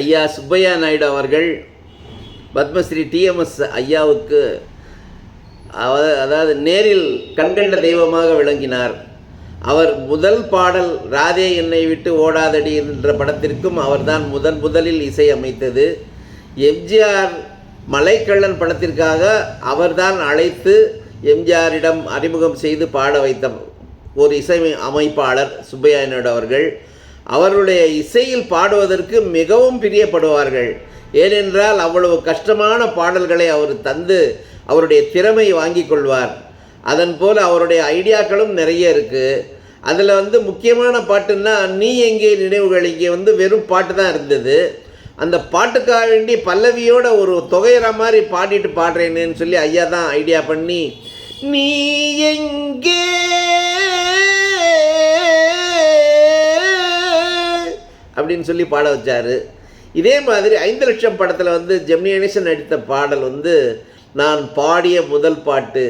ஐயா சுப்பையா நாயுடு அவர்கள் பத்மஸ்ரீ டிஎம்எஸ் ஐயாவுக்கு அதாவது நேரில் கண்கண்ட தெய்வமாக விளங்கினார். அவர் முதல் பாடல் ராதே என்னை விட்டு ஓடாதடி என்ற படத்திற்கும் அவர்தான் முதன் முதலில் இசை அமைத்தது. எம்ஜிஆர் மலைக்கள்ளன் படத்திற்காக அவர்தான் அழைத்து எம்ஜிஆரிடம் அறிமுகம் செய்து பாட வைத்த ஒரு இசை அமைப்பாளர் சுப்பையா நாயுடு அவர்கள். அவருடைய இசையில் பாடுவதற்கு மிகவும் பிரியப்படுவார்கள். ஏனென்றால் அவ்வளவு கஷ்டமான பாடல்களை அவர் தந்து அவருடைய திறமை வாங்கி கொள்வார். அதன் போல் அவருடைய ஐடியாக்களும் நிறைய இருக்குது அதில் வந்து முக்கியமான பாட்டுன்னா நீ எங்கே நினைவுகள் இங்கே வந்து வெறும் பாட்டு தான் இருந்தது. அந்த பாட்டுக்காக வேண்டி பல்லவியோட ஒரு தொகையிற மாதிரி பாடிட்டு பாடுறேனேன்னு சொல்லி ஐயா தான் ஐடியா பண்ணி நீ எங்கே அப்படின்னு சொல்லி பாட வச்சார். இதே மாதிரி ஐந்து லட்சம் படத்தில் வந்து ஜெமினி கணேசன் நடித்த பாடல் வந்து நான் பாடிய முதல் பாட்டு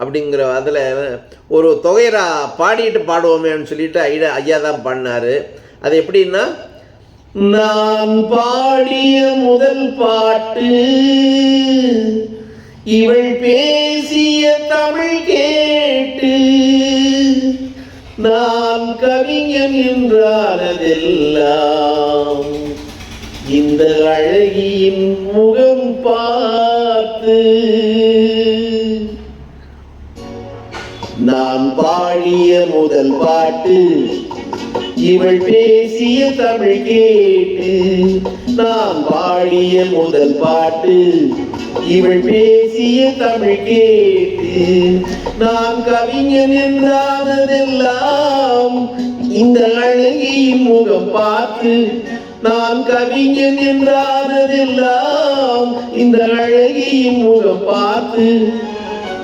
அப்படிங்கிற அதில் ஒரு தொகையரா பாடிட்டு பாடுவோமேன்னு சொல்லிட்டு ஐயா ஐயா தான் பாடினாரு. அது எப்படின்னா நான் பாடிய முதல் பாட்டு இவள் பேர் கவிஞன் என்றானதெல்லாம். இந்த அழகியின் முகம் பார்த்து நான் பாடிய முதல் பாட்டு இவள் பேசிய தமிழ் கேட்டு நான் பாடிய முதல் பாட்டு இவள் பேசிய தமிழ் கேட்டு நான் கவிஞன் என்றானதெல்லாம் இந்த அழகியின் முகம் பார்த்து நான் கவிஞன் என்றானதெல்லாம் இந்த அழகியின் முகம் பார்த்து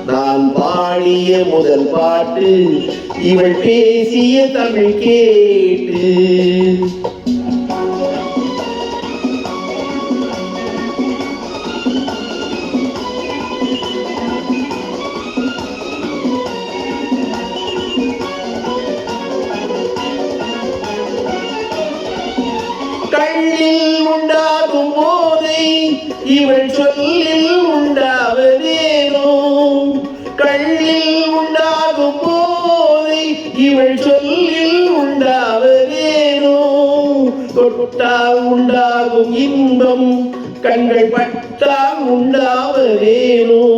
நான் பாடிய முதல் பாட்டு இவள் பேசிய தமிழ் கேட்டு. கண்ணில் உண்டாகும் போதை இவள் சொல்லில் உண்டாவதேனோ? கண்ணில் உண்டாகும் போதை இவள் சொல்லில் உண்டாவதேனோ? தொட்டால் உண்டாகும் இன்பம் கண்கள் பட்டால் உண்டாவதேனோ?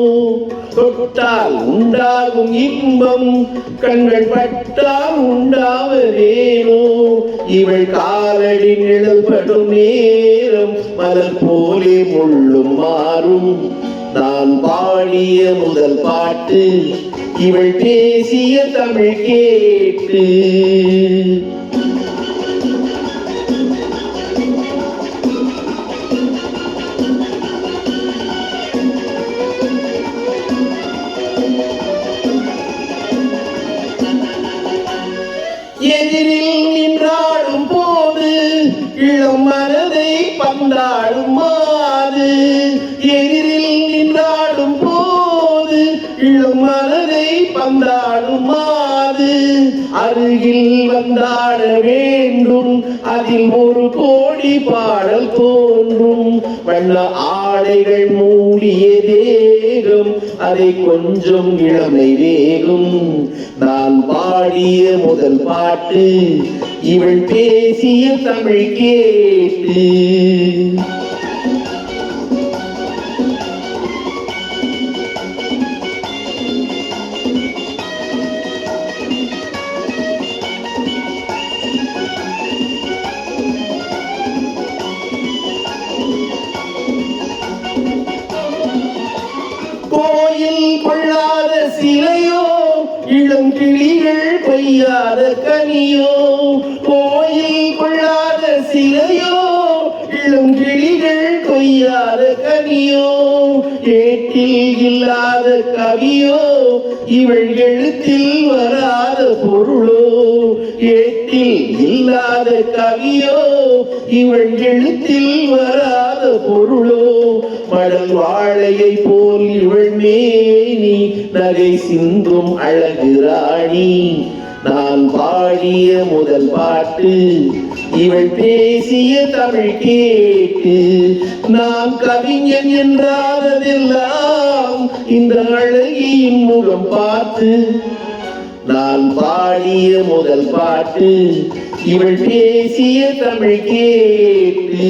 தொட்டால் உண்டாகும் இன்பம். கண்கள் பட்டால் உண்டாவதேனோ இவள் காலடி நிழல்படும் நேரம். மலர் போலே முள்ளும் மாறும். நான் பாடிய முதல் பாட்டு இவள் பேசிய தமிழ் கேட்டு. இளம் மனதை பந்தாடும் மாது எதிரில் நின்றாடும் போது இழும் மனதை பந்தாடும் மாது அருகில் வந்தாட வேண்டும். அதில் ஒரு கோடி பாடல் தோன்றும். வண்ண ஆடைகள் மூடிய தேகம் அதை கொஞ்சம் இளமை வேகும். நான் பாடிய முதல் பாட்டு இவள் பேசிய தமிழ் கேட்டு. கோயில் கொள்ளாத சிலையோ இளம் கிளிகள் பெய்யாத கனியோ கோயில் கொள்ளாத சிலையோ இளம் கிளிகள் கொய்யாத கனியோ ஏட்டில் இல்லாத கவியோ இவள் எழுத்தில் வராத பொருள் ஏட்டில் இல்லாத கவியோ இவள் எழுத்தில் வராத பொருளோ மடல் வாழையை போல் இவள் மேனி நகை சிந்தும் அழகு ராணி. நான் பாடிய முதல் பாட்டு இவள் பேசிய தமிழ் கேட்டு நான் கவிஞன் என்றாததெல்லாம் இந்த அழகியின் முகம் பார்த்து நான் பாடிய முதல் பாட்டு இவள் பேசிய தமிழ் கேட்டு.